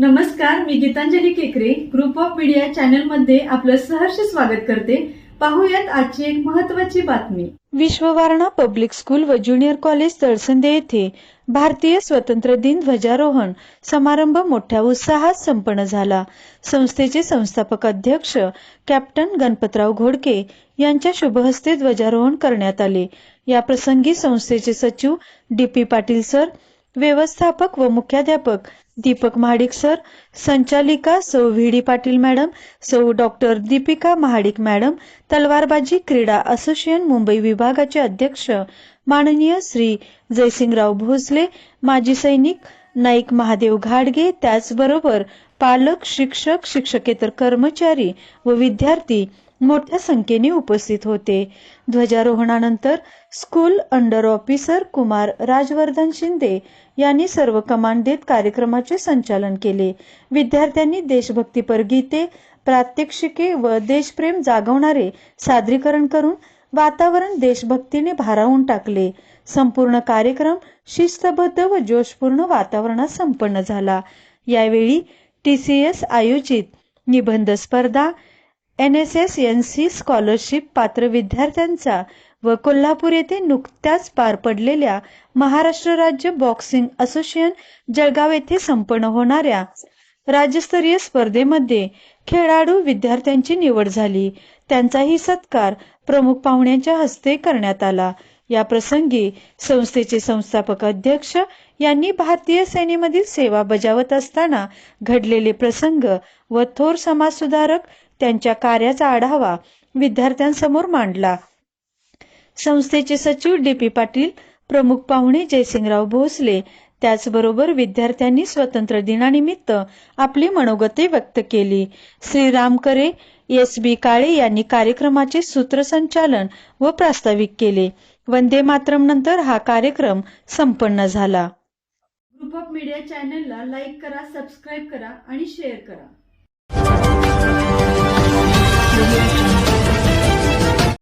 नमस्कार मी गीतांजली केकरे. Group of media चॅनलमध्ये आपलं सहर्ष स्वागत करते. पाहूयात आजची एक महत्वाची बातमी. विश्ववारणा पब्लिक स्कूल व ज्युनियर कॉलेज तळसंदे येथे भारतीय स्वतंत्र दिन ध्वजारोहण समारंभ मोठ्या उत्साहात संपन्न झाला. संस्थेचे संस्थापक अध्यक्ष कॅप्टन गणपतराव घोडके यांच्या शुभहस्ते ध्वजारोहण करण्यात आले. या प्रसंगी संस्थेचे सचिव डी पी पाटील सर व्यवस्थापक व मुख्याध्यापक. दीपक महाडिक सर संचालिका सौ व्ही डी पाटील मॅडम सौ डॉक्टर दीपिका महाडिक मॅडम तलवारबाजी क्रीडा असोसिएशन मुंबई विभागाचे अध्यक्ष माननीय श्री जयसिंगराव भोसले माजी सैनिक नाईक महादेव घाडगे त्याचबरोबर पालक शिक्षक शिक्षकेतर कर्मचारी व विद्यार्थी मोठ्या संख्येने उपस्थित होते. ध्वजारोहणानंतर school under officer Kumar Rajvardhan Shinde यांनी सर्व कमांड देत कार्यक्रमाचे संचालन केले. विद्यार्थ्यांनी देशभक्तीपर गीते प्रात्यक्षिके व देशप्रेम जागवणारे सादरीकरण करून वातावरण देशभक्तीने भारावून टाकले. संपूर्ण कार्यक्रम शिस्तबद्ध व जोशपूर्ण वातावरणात संपन्न झाला. यावेळी टी सी एस आयोजित निबंध स्पर्धा N S S N C scholarship पात्र विद्यार्थ्यांचा व कोल्हापूर येथे नुकत्याच पार पडलेल्या महाराष्ट्र राज्य बॉक्सिंग असोसिएशन जळगाव येथे संपन्न होणाऱ्या राज्यस्तरीय स्पर्धेमध्ये खेळाडू विद्यार्थ्यांची निवड झाली. त्यांचाही सत्कार प्रमुख पाहुण्यांच्या हस्ते करण्यात आला. या प्रसंगी संस्थेचे संस्थापक अध्यक्ष यांनी भारतीय सेनेमधील सेवा बजावत असताना घडलेले प्रसंग व थोर समाजसुधारक त्यांच्या कार्याचा आढावा विद्यार्थ्यांसमोर मांडला. संस्थेचे सचिव डी पी पाटील प्रमुख पाहुणे जयसिंगराव भोसले त्याचबरोबर विद्यार्थ्यांनी स्वातंत्र्य दिनानिमित्त आपली मनोगते व्यक्त केली. श्रीराम करे एस बी काळे यांनी कार्यक्रमाचे सूत्रसंचालन व प्रास्ताविक केले. वंदे मातरम नंतर हा कार्यक्रम संपन्न झाला. ग्रुप ऑफ मीडिया चॅनलला लाईक करा सबस्क्राईब करा आणि शेअर करा.